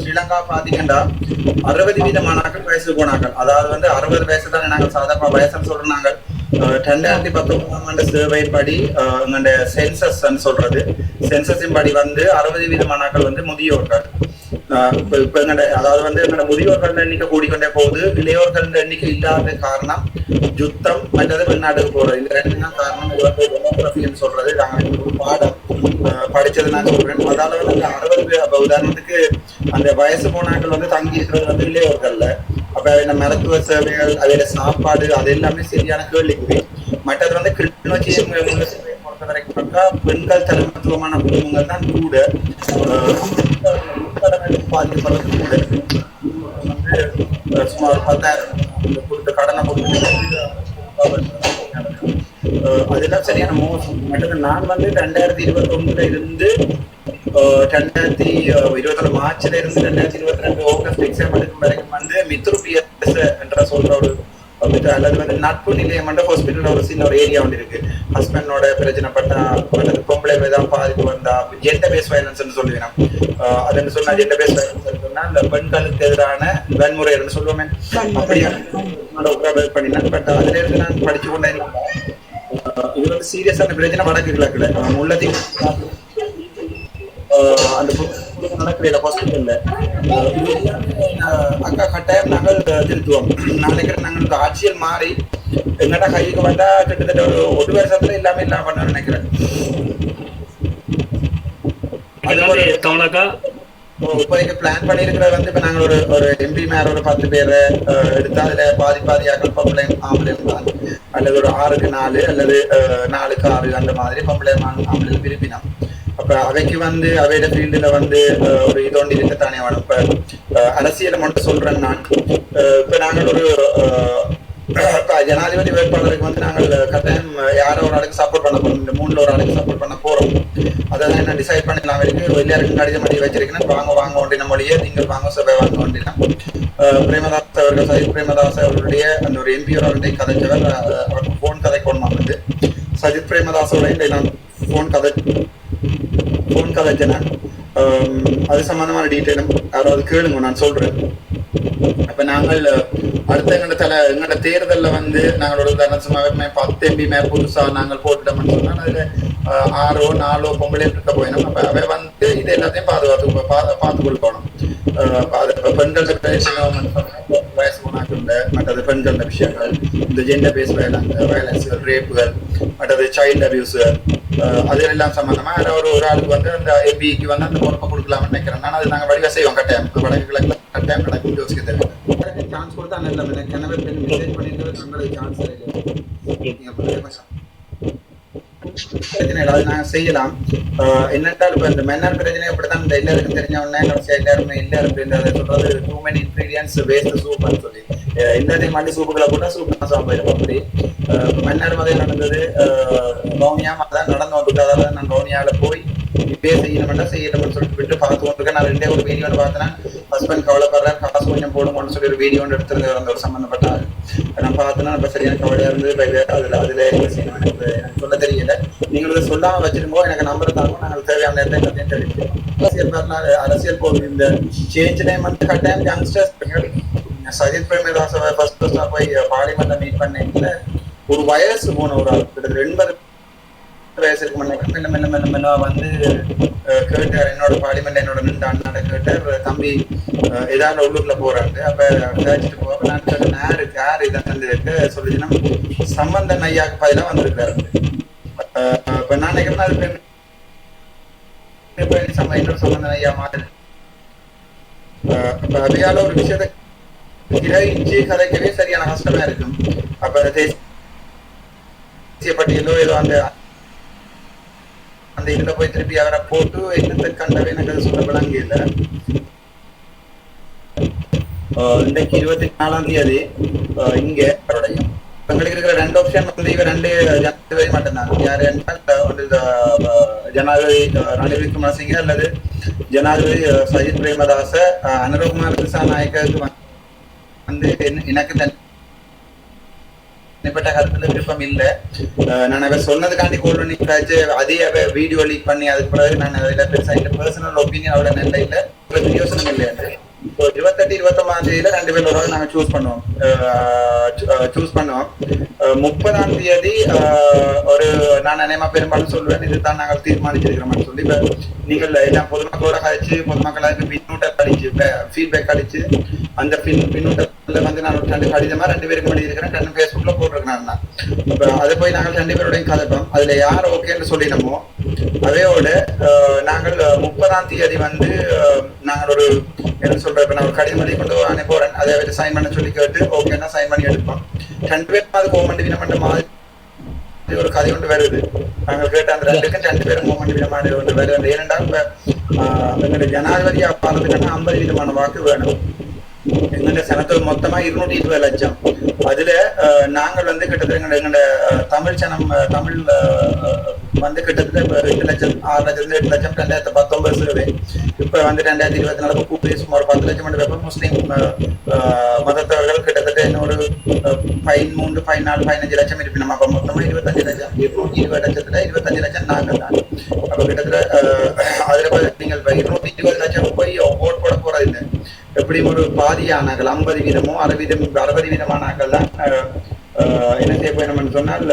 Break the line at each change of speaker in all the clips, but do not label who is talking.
ஸ்ரீலங்கா பாத்தீங்கன்னா அறுபது வீத மாணாக்கள் வயசு போனாக்கள் அதாவது வந்து அறுபது வயசு தானே நாங்கள் சாதாரண வயசுன்னு சொல்றோம் நாங்கள் ரெண்டாயிரத்தி பத்தொன்பதாம் ஆண்டு சேவை படி எங்களுடைய சென்சஸ் சொல்றது. சென்சஸின் படி வந்து அறுபது வீத மாணாக்கள் வந்து முதியோர்கள். இப்ப எங்கட அதாவது வந்து எங்களோட முதியோர்கள் எண்ணிக்கை கூடிக்கொண்டே போகுது. இளையோர்கள் எண்ணிக்கை இல்லாத காரணம் யுத்தம் மற்றது வெளிநாட்டுக்கு போறது. இந்த ரெண்டு தான் காரணம் சொல்றது. நாங்கள் பாடம் அஹ், படிச்சது நான் சொல்றேன் அதால வந்து அந்த அறுபது பேர். உதாரணத்துக்கு அந்த வயசு போனாக்கள் வந்து தங்கி இருக்கிறது வந்து இளையோர்கள்ல. அப்ப இந்த மருத்துவ சேவைகள் அதோட சாப்பாடு அது எல்லாமே சரியான கேள்விக்குறி. மற்றது வந்து கிளிநொச்சி பொறுத்த வரைக்கும் பார்த்தா பெண்கள் தலைமத்துவமான குடும்பங்கள் தான் கூட. பாதிக்கப்படுறது கூட. வந்து சுமார் பத்தாயிரம் கொடுத்த கடனை கொடுத்து அதெல்லாம் சரியான மோசம். மற்றது நான் வந்து ரெண்டாயிரத்தி இருபத்தி ஒண்ணுல இருந்து ரெண்டாயிரத்தி இருபத்தி ஒன்று மார்ச்ல இருந்து ரெண்டாயிரத்தி இருபத்தி ரெண்டு ஆகஸ்ட் எக்ஸாம் எடுக்கும் வரைக்கும் வந்து மித்ருபிஎஸ் என்ற சொல்ற ஒரு அல்லது வந்து நட்பு நிலையம் என்ற ஹாஸ்பிட்டல் ஒரு சின்ன ஒரு ஏரியா ஒன்று இருக்கு. ஹஸ்பண்டோட பிரச்சனைப்பட்டா அல்லது பொம்பளை ஏதாவது பாதிப்பு வந்தா ஜெண்டர் பேஸ் வயலன்ஸ் சொல்லுவேன் அதுன்னு சொன்னா ஜெண்டர் பேஸ் வயலன்ஸ் சொன்னா இந்த பெண்களுக்கு எதிரான வன்முறைன்னு சொல்லுவோமே. உக்ராபேஸ் பண்ணினேன் பட் அதுல இருந்து நான் படிச்சு கொண்டே இது வந்து சீரியஸான பிரச்சனை வடக்கு கிழக்குல முல்லத்தீவு அஹ் அந்த நடக்கிற ஹாஸ்பிட்டல்ல அக்கா கட்டாயம் நாங்கள் திருத்துவோம். நினைக்கிறேன் நாங்கள் ஆட்சியல் மாறி என்னடா கைக்கு வந்தா கிட்டத்தட்ட ஒரு ஒரு வருஷத்துல எல்லாமே இல்லாம பண்ண நினைக்கிறேன். அது ஒரு
தமிழக்கா?
இப்போதைக்கு பிளான் பண்ணியிருக்கிறது வந்து இப்போ நாங்கள் ஒரு ஒரு எம்பி மேல ஒரு பத்து பேர் எடுத்தால் அதுல பாதி பாதியாக பொம்பளை ஆம்பளை தான் அல்லது ஒரு ஆறுக்கு நாலு அல்லது நாலுக்கு ஆறு அந்த மாதிரி பொம்பளை ஆண்- ஆம்பளை விரும்பினோம் அப்ப அவைக்கு வந்து அவையோட ஃபீல்டுல வந்து ஒரு இது ஒன்று இருக்கத்தானே வேணும் இப்ப அரசியலை மட்டும் சொல்றேன் நான். இப்போ இப்ப நாங்கள் ஒரு ஜனாதிபதி வேட்பாளருக்கு வந்து நாங்கள் கட்டாயம் யாரோ ஒரு ஆளுக்கு சப்போர்ட் பண்ண போறோம். இந்த மூணுல ஒரு ஆளுக்கு சப்போர்ட் பண்ண போறோம். அதாவது என்ன டிசைட் பண்ணலாம் இருக்கு எல்லாருக்கும் கடிதம் பண்ணி வச்சிருக்கேன் வாங்க வாங்க ஒன்றின மொழியே நீங்கள் வாங்க சபை வாங்க ஒன்றினம் பிரேமதாஸ் அவர்கள் சஜித் பிரேமதாஸ் அவருடைய அந்த ஒரு எம்பி அவருடைய கதைச்சவர் அவருக்கு போன் கதை கொண்டு வந்து? சஜித் பிரேமதாசோட நான் போன் கதை போன் கதைச்ச நான் அது சம்பந்தமான டீட்டெயிலும் யாராவது கேளுங்க நான் சொல்றேன். அப்ப நாங்கள் அடுத்த எங்கட தல எங்கட தேர்தல்ல வந்து நாங்களோட தனசுமாவே பத்து எம்பி மே புதுசா நாங்கள் போட்டுட்டோம்னு சொன்னா அதுல ஆறோ நாலோ பொம்பளை இருக்க போயினா நம்ம அவை வந்து இது எல்லாத்தையும் பாதுகாத்து பா- பார்த்து கொடுக்கணும் ஆஹ், பெண்கள் வயசு போனாக்குள்ள மற்றது பெண்கள் விஷயங்கள் இந்த ஜெண்டர் பேஸ் வயலன்ஸ்கள் ரேப்புகள் மற்றது சைல்டு அபியூஸுகள் அது எல்லாம் சம்பந்தமா அதில் ஒரு ஒரு ஆளுக்கு வந்து அந்த எம்பிக்கு வந்து அந்த பொறுப்பை கொடுக்கலாம்னு நினைக்கிறேன் நான் அது நாங்கள் வடிவா செய்வோம் கட்டாயம் வடக்கு கிழக்குல கட்டாயம் நடக்கும் யோசிக்க தேவை சான்ஸ் கொடுத்தா நல்ல கிணறு பெண் மெசேஜ் பண்ணிட்டு தங்களுக்கு சான்ஸ் நீங்க பிரச்சனை ஏதாவது நான் செய்யலாம். என்னென்றால் இப்போ இந்த மன்னர் பிரச்சனை அப்படித்தான் இந்த எல்லாருக்கும் தெரிஞ்ச உடனே எல்லாருமே இல்ல அப்படின்றத சொல்றது டூ மெனி இன்க்ரீடியன்ஸ் வேஸ்ட் சூப்னு சொல்லி. எல்லாத்தையும் மாட்டி சூப்புகளை போட்டா சூப் நாசம் போயிடும் அப்படி. ஆஹ் மன்னர் மதம் நடந்தது ரோனியா தான் நடந்து வந்துட்டு அதாவது நான் ரோனியால போய் இப்பயே செய்யணும்னா செய்யணும்னு சொல்லிட்டு விட்டு பார்த்து கொண்டிருக்கேன் நான் ரெண்டே ஒரு வீடியோ பார்த்தேன். ஹஸ்பண்ட் கவலைப்படுறேன் காசு கொஞ்சம் போடுமோன்னு சொல்லி ஒரு வீடியோ ஒன்று எடுத்திருந்தது அந்த ஒரு சம்மந்தப்பட்ட ஆள். நான் பார்த்தேன்னா இப்ப சரியான கவலையா இருந்து இப்ப இது- அதுல அதில் என்ன செய்யணும் எனக்கு எனக்கு சொல்ல தெரியல. நீங்கள் இதை சொல்லாமல் வச்சிருக்கோம் எனக்கு நம்பர் தாங்க நாங்கள் தேவையான நேரத்தை எல்லாத்தையும் தெரிவிக்கிறோம் அரசியல் வரலாறு அரசியல் போகுது. இந்த சேஞ்ச் டைம் வந்து கட்டாயம் யங்ஸ்டர்ஸ் சஜித் பிரேமதாச ஃபர்ஸ்ட் ஃபர்ஸ்டாக போய் பார்லிமெண்ட்ல மீட் பண்ணேன் ஒரு வயசு போன ஒரு ஆள். கிட்டத்தட்ட எண்பது வயசு இருக்கு மெல்ல மெல்ல மெல்ல மெல்ல வந்து கேட்டார் என்னோட பார்லிமெண்ட் என்னோட நின்று அண்ணாட கேட்டார் தம்பி ஏதாவது உள்ளூர்ல போறாரு அப்ப கேட்டுட்டு போக நான் கேட்டேன் யாரு யாரு இதை வந்து சொல்லிச்சுன்னா சம்பந்தன் ஐயாக்கு பதிலாக வந்திருக்காரு இப்ப நான் நினைக்கிறேன் அது பெண் பேர் இன்னொரு சம்பந்தன் ஐயா மாதிரி அஹ், அப்ப அவையால ஒரு விஷயத்தை கிரகிச்சு கதைக்கவே சரியான கஷ்டமா இருக்கும் அப்ப தேசிய பட்டியலோ ஏதோ அந்த அந்த இதுல போய் திருப்பி அவரை போட்டு என்னத்தை கண்டவை எனக்கு அது சொல்ல விளங்கி இன்றைக்கு இருபத்தி நாலாம் தேதி இங்க அவருடைய எங்களுக்கு இருக்கிற ரெண்டு ஆப்ஷன் வந்து இவ ரெண்டு ஜனாதிபதி மட்டும்தான். யார் என்றால் ஜனாதிபதி ரணில் விக்ரமசிங்க அல்லது ஜனாதிபதி சஜித் பிரேமதாச ஆஹ், அனுரகுமார் நாயக்கருக்கு வந்து எனக்கு தன் தனிப்பட்ட கருத்துல விருப்பம் இல்ல. நான் அவ சொன்னதுக்காண்டி கோல் பண்ணி கழிச்சு அதே அவ வீடியோ லீக் பண்ணி அதுக்கு பிறகு நான் அதில் பெருசா இல்லை. பர்சனல் ஒப்பீனியன் அவட நல்ல இல்ல. ஒரு யோசனை இல்லை இப்போ இருபத்தெட்டு இருபத்தொன்பதாம் தேதியில ரெண்டு பேர் ஒரு நாங்க சூஸ் பண்ணுவோம். சூஸ் பண்ணுவோம். முப்பதாம் தேதி ஒரு நான் நினைமா பெரும்பாலும் சொல்லுவேன் இதுதான் நாங்கள் தீர்மானிச்சிருக்கிறோம்னு சொல்லி இப்ப நீங்கள் எல்லாம் பொதுமக்களோட கழிச்சு பொதுமக்களாக பின்னூட்டம் கழிச்சு ஃபீட்பேக் அடிச்சு அந்த பின் பின்னூட்டத்துல வந்து நான் ரெண்டு கடிதமா ரெண்டு பேருக்கு பண்ணியிருக்கிறேன் ரெண்டு ஃபேஸ்புக்ல போட்டிருக்கிறேன் நான். இப்ப அதை போய் நாங்கள் ரெண்டு பேருடையும் கதைப்போம் அதுல யார் ஓகேன்னு சொல்லினமோ அதையோட நாங்கள் முப்பதாம் தேதி வந்து நாங்கள் ஒரு என்ன சொல்ற இப்ப நான் ஒரு கடிதம் எழுதி கொண்டு அனுப்பி போறேன். அதை சைன் பண்ண சொல்லி கேட்டு ஓகேன்னா சைன் பண்ணி எடுப்போம். ரெண்டு பேரும் அது கோமண்டி பண்ண மாதிரி அப்படி ஒரு கதை ஒன்று வருது. நாங்கள் கேட்ட அந்த ரெண்டுக்கும் ரெண்டு பேரும் மூமெண்ட் விதமான ஒன்று வருது. ஏனென்றா ஆஹ், எங்களுடைய ஜனாதிபதி பாரதுக்குன்னா ஐம்பது விதமான வாக்கு வேணும். எங்களுடைய சனத்தில் மொத்தமா இருநூத்தி இருபது லட்சம். அதுல நாங்கள் வந்து கிட்டத்தட்ட எங்களுடைய தமிழ் சனம் தமிழ் வந்து கிட்டத்தட்ட எட்டு லட்சம் ஆறு லட்சத்துல எட்டு லட்சம் ரெண்டாயிரத்தி பத்தொன்பது சர்வே இப்ப வந்து ரெண்டாயிரத்தி இருபத்தி நாலு கூப்பிட்டு சுமார் பத்து லட்சம் மணி பேப்பர் முஸ்லீம் மதத்தவர்கள் கிட்டத்தட்ட இன்னொரு அஹ், பதிமூன்று பதினாலு பதினஞ்சு லட்சம் இருக்கு அப்ப மொத்தமா இருபத்தஞ்சு லட்சம் இருபது லட்சத்துல இருபத்தஞ்சு லட்சம் நாங்கள் தான் அப்ப கிட்டத்தட்ட அதுல நீங்கள் இப்ப இருபது லட்சம் போய் ஓட் போட போறது இல்லை எப்படி ஒரு பாதியானாக்கள் ஐம்பது வீதமோ அறுபது அறுபது வீதமானாக்கள் தான் என்ன செய்ய போயினோம்னு சொன்னால்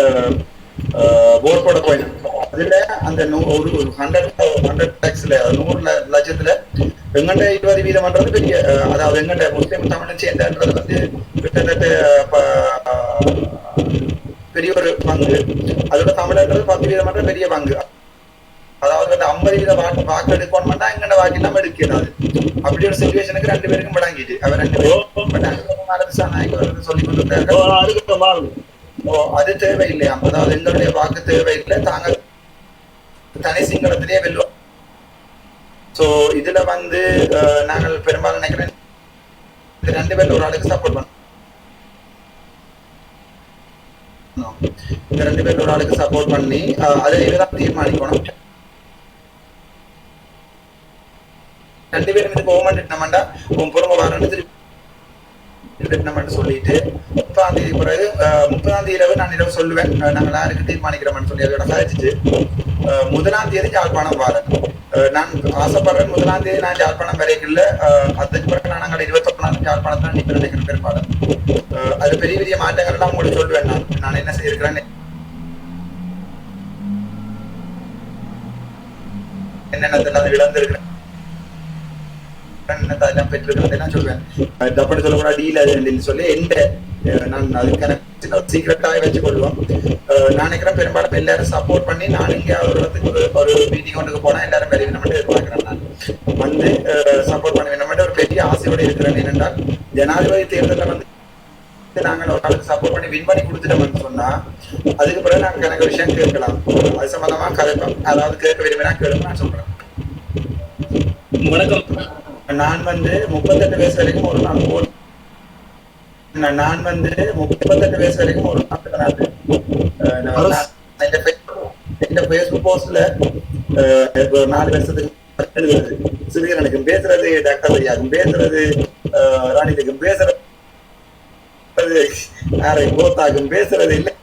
ஓட் போட போயிடும் அதுல அந்த நூ ஒரு ஹண்ட்ரட் ஹண்ட்ரட் லேக்ஸ்ல நூறு லட்சத்துல எங்கண்ட இருபது வீதம்ன்றது பெரிய அதாவது எங்கண்ட முஸ்லீம் தமிழன் சேர்ந்தன்றது வந்து கிட்டத்தட்ட பெரிய ஒரு பங்கு. அதோட தமிழன்றது பத்து வீதமன்ற பெரிய பங்கு. அதாவது அந்த ஐம்பது வீத வாக்கு வாக்கு எடுக்கணும்னா எங்கட வாக்கு இல்லாம எடுக்கிறாது. அப்படி ஒரு சுச்சுவேஷனுக்கு ரெண்டு பேருக்கும் படாங்கிட்டு அவர் ரெண்டு பேரும் சொல்லி கொண்டிருக்காங்க ஓ அது தேவையில்லையா அதாவது எங்களுடைய வாக்கு தேவையில்லை. தாங்கள் தனி சிங்களத்திலேயே வெல்லுவோம் சோ இதுல வந்து நாங்கள் பெரும்பாலும் நினைக்கிறேன் ரெண்டு பேர்ல ஒரு ஆளுக்கு சப்போர்ட் பண்ணோம் இந்த ரெண்டு பேர்ல ஒரு ஆளுக்கு சப்போர்ட் பண்ணி அதை இதுதான் தீர்மானிக்கணும். ரெண்டு பேரும் இது கவர்மெண்ட் நம்மண்டா உன் பொறுமை வரணும் திருப்பி நம்ம சொல்லிட்டு முப்பதாம் தேதி பிறகு அஹ், முப்பதாம் தேதி இரவு நான் இரவு சொல்லுவேன். நாங்கள் யாருக்கு தீர்மானிக்கிறோம்னு சொல்லி அதோட அஹ், முதலாம் தேதி யாழ்ப்பாணம் வாரேன். நான் ஆசைப்படுறேன் முதலாம் தேதி நான் யாழ்ப்பாணம் வரைக்குள்ள அதுக்கு பிறகு நான் நாங்கள் இருபத்தொன்னாலும் யாழ்ப்பாணத்தில் நிற்கிறேன் பெரும்பாலும். அது பெரிய பெரிய மாற்றங்கள் எல்லாம் உங்களுக்கு சொல்லுவேன். நான் நான் என்ன செய்திருக்கிறேன் என்னென்ன அது இழந்திருக்கிறேன். பெற்றிருக்கிறதெல்லாம் தப்புன்னு டீல் அது சொல்லி எந்த நான் அதுக்கான சீக்கிரட்டாக வச்சு கொள்வோம். நான் நினைக்கிறேன் பெரும்பாலும் எல்லாரும் சப்போர்ட் பண்ணி நான் இங்கே அவர்களுக்கு ஒரு ஒரு மீட்டிங் போனா எல்லாரும் வெளியே நம்ம எதிர்பார்க்கிறேன் நான். வந்து சப்போர்ட் பண்ண நம்ம ஒரு பெரிய ஆசையோட இருக்கிறேன். என்னென்றால் ஜனாதிபதி தேர்தலில் வந்து நாங்கள் ஒரு ஆளுக்கு சப்போர்ட் பண்ணி வின் பண்ணி கொடுத்துட்டோம்னு சொன்னா அதுக்கு பிறகு நாங்கள் எனக்கு விஷயம் கேட்கலாம். அது சம்பந்தமா கதைப்போம் அதாவது கேட்க விரும்பினா கேளுங்க நான் சொல்றேன்.
வணக்கம்.
நான் வந்து முப்பத்தெட்டு வயசு வரைக்கும் ஒரு நாள் ஓட் நான் வந்து முப்பத்தெட்டு வயசு வரைக்கும் ஒரு நாள் இந்த ஃபேஸ்புக் போஸ்ட்ல ஒரு நாலு வருஷத்துக்கு எழுதுறது சிறுகரனுக்கும் பேசுறது டாக்டர் ஐயாக்கும் பேசுறது அஹ் ராணிலுக்கும் பேசுறது யாரை கோத்தாக்கும் பேசுறது இல்லை.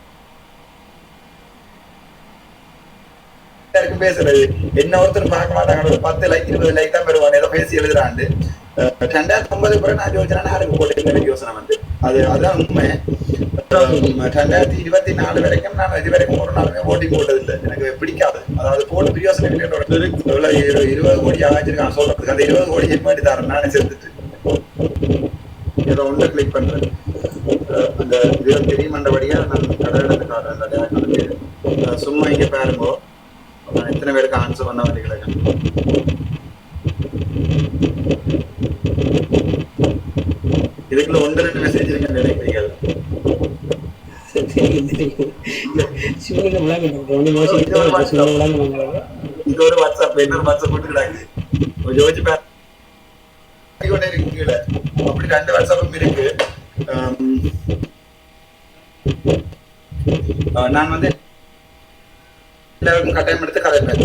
எல்லாருக்கும் பேசுறது. என்ன ஒருத்தர் பார்க்க மாட்டாங்க ஒரு பத்து லைக் இருபது லைக் தான் பெறுவாங்க ஏதோ பேசி எழுதுறாண்டு. ரெண்டாயிரத்தி ஒன்பது பிறகு நான் யோசனை யாருக்கு போட்டு யோசனை வந்து. அது அதுதான் உண்மை. ரெண்டாயிரத்தி இருபத்தி நாலு வரைக்கும் நான் இது வரைக்கும் ஒரு நாளுமே ஓட்டிங் போட்டது எனக்கு பிடிக்காது. அதாவது போட்டு பிரியோசனை இருபது கோடி ஆகிருக்கான் சொல்றதுக்கு அந்த இருபது கோடி எப்படி தரேன். நானே சேர்த்துட்டு ஏதோ ஒன்று கிளிக் பண்றேன். அந்த இது தெரியுமன்றபடியா நான் கடவுளுக்கு காட்டுறேன் அந்த டேரக்ட் சும்மா இங்க பாருங்கோ நான் எத்தனை பேருக்கு ஆன்சர் பண்ண வரீங்களா கிடக்கு இதுக்குள்ள ஒன்று ரெண்டு மெசேஜ் இருக்குன்னு நினைக்கிறீங்க இது ஒரு வாட்ஸ்அப் இன்னொரு வாட்ஸ்அப் போட்டுக்கிறாங்க யோசிச்சு இருக்கு அப்படி ரெண்டு வாட்ஸ்அப்பும் இருக்கு Um, uh, நான் வந்து எல்லாருக்கும் கட்டாயம் எடுத்து கதைப்பேன்